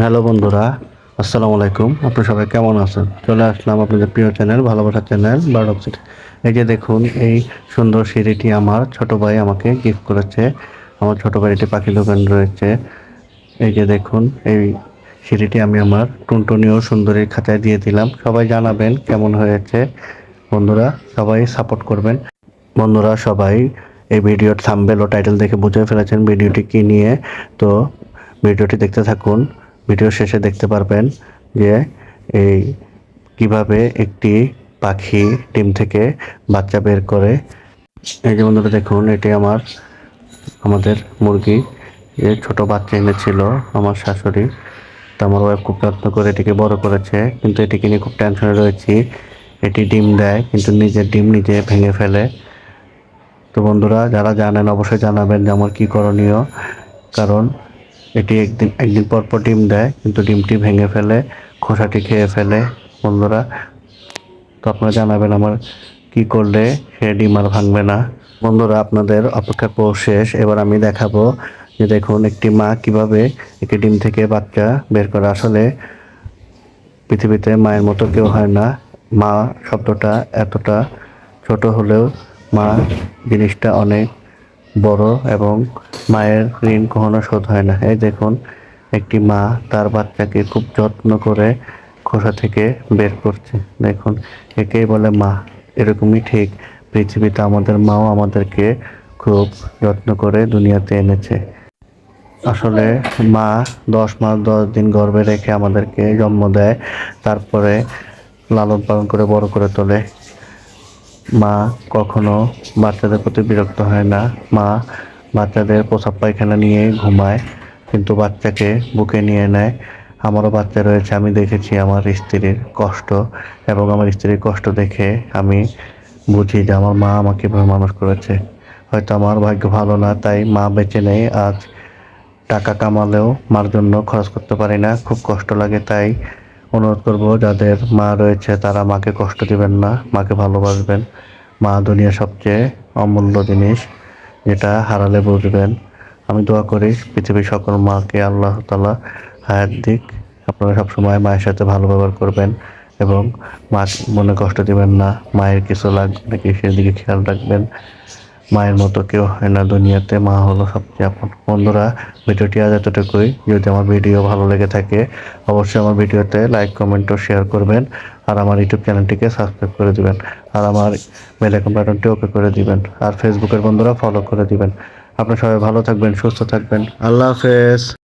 Hello বন্ধুরা, আসসালামু আলাইকুম। আপনারা সবাই কেমন আছেন? চলে আসলাম আপনাদের প্রিয় চ্যানেল ভালোবাসার চ্যানেল বার্ড অফ সিটি এই যে দেখুন, এই সুন্দর সিঁড়িটি আমার, ছোট ভাই আমাকে গিফট করেছে। আমার ছোট ভাইটি পাখি দোকান রয়েছে। এই যে দেখুন, এই সিঁড়িটি আমি আমার টুনটুনিও সুন্দরীর খাঁচায় দিয়ে দিলাম। সবাই জানাবেন কেমন হয়েছে। বন্ধুরা, সবাই সাপোর্ট করবেন। বন্ধুরা, সবাই এই ভিডিওর থাম্বেল ও টাইটেল দেখে বুঝে ফেলেছেন ভিডিওটি কি নিয়ে। তো ভিডিওটি দেখতে থাকুন। ভিডিও শেষে দেখতে পারবেন যে এই কীভাবে একটি পাখি ডিম থেকে বাচ্চা বের করে। এই যে বন্ধুরা দেখুন, এটি আমার, আমাদের মুরগি। যে ছোট বাচ্চা এনেছিল আমার শাশুড়ি। তো আমার ওয়াইফ খুব যত্ন করে এটিকে বড় করেছে, কিন্তু এটিকে নিয়ে খুব টেনশনে রয়েছি। এটি ডিম দেয়, কিন্তু নিজের ডিম নিজে ভেঙে ফেলে। তো বন্ধুরা, যারা জানেন অবশ্যই জানাবেন যে আমার কী করণীয়। কারণ এটি একদিন একদিন পর পর ডিম দেয়, কিন্তু ডিমটি ভেঙে ফেলে, খোসাটি খেয়ে ফেলে। বন্ধুরা, তো আপনারা জানাবেন আমার কি করলে সে ডিম আর ভাঙবে না। বন্ধুরা, আপনাদের অপেক্ষা শেষ। এবার আমি দেখাবো যে দেখুন, একটি মা কীভাবে একটি ডিম থেকে বাচ্চা বের করে। আসলে পৃথিবীতে মায়ের মতো কেউ হয় না। মা শব্দটা এতটা ছোট হলেও মা জিনিসটা অনেক বড় এবং মায়ের ঋণ কখনো শোধ হয় না। এই দেখুন, একটি মা তার বাচ্চাকে খুব যত্ন করে খোসা থেকে বের করছে। দেখুন, একেই বলে মা। এরকমই ঠিক পৃথিবীতে আমাদের মাও আমাদেরকে খুব যত্ন করে দুনিয়াতে এনেছে। আসলে মা দশ মাস, দশ দিন গর্ভে রেখে আমাদেরকে জন্ম দেয়, তারপরে লালন পালন করে বড় করে তোলে। মা কখনো বাচ্চাদের প্রতি বিরক্ত হয় না। মা বাচ্চাদের প্রসাব পায়খানা নিয়ে ঘুমায়, কিন্তু বাচ্চাকে বুকে নিয়ে নেয়। আমারও বাচ্চা রয়েছে, আমি দেখেছি আমার স্ত্রীর কষ্ট এবং আমার স্ত্রীর কষ্ট দেখে আমি বুঝি যে আমার মা আমাকে এভাবে মানুষ করেছে। হয়তো আমার ভাগ্য ভালো না, তাই মা বেঁচে নেই। আজ টাকা কামালেও মার জন্য খরচ করতে পারি না, খুব কষ্ট লাগে, তাই অনুরোধ করব, যাদের মা রয়েছে তারা মাকে কষ্ট দিবেন না, মাকে ভালোবাসবেন। মা দুনিয়া সবচেয়ে অমূল্য জিনিস, যেটা হারালে বুঝবেন। আমি দোয়া করি পৃথিবীর সকল মাকে আল্লাহ তালা হায়াত দিক। আপনারা সবসময় মায়ের সাথে ভালো ব্যবহার করবেন এবং মা মনে কষ্ট দিবেন না, মায়ের কিছু লাগবে নাকি সেদিকে খেয়াল রাখবেন। মায়ের মতো কেউ হয় না দুনিয়াতে। মা হলো সবচেয়ে আপন। বন্ধুরা, ভিডিওটি আজ এতটুকুই। যদি আমার ভিডিও ভালো লেগে থাকে, অবশ্যই আমার ভিডিওতে লাইক কমেন্ট ও শেয়ার করবেন। আর আমার ইউটিউব চ্যানেলটিকে সাবস্ক্রাইব করে দিবেন। আর আমার বেল আইকন বাটনটি ওকে করে দিবেন। আর ফেসবুকের বন্ধুরা ফলো করে দিবেন। আপনারা সবাই ভালো থাকবেন, সুস্থ থাকবেন। আল্লাহ হাফেজ।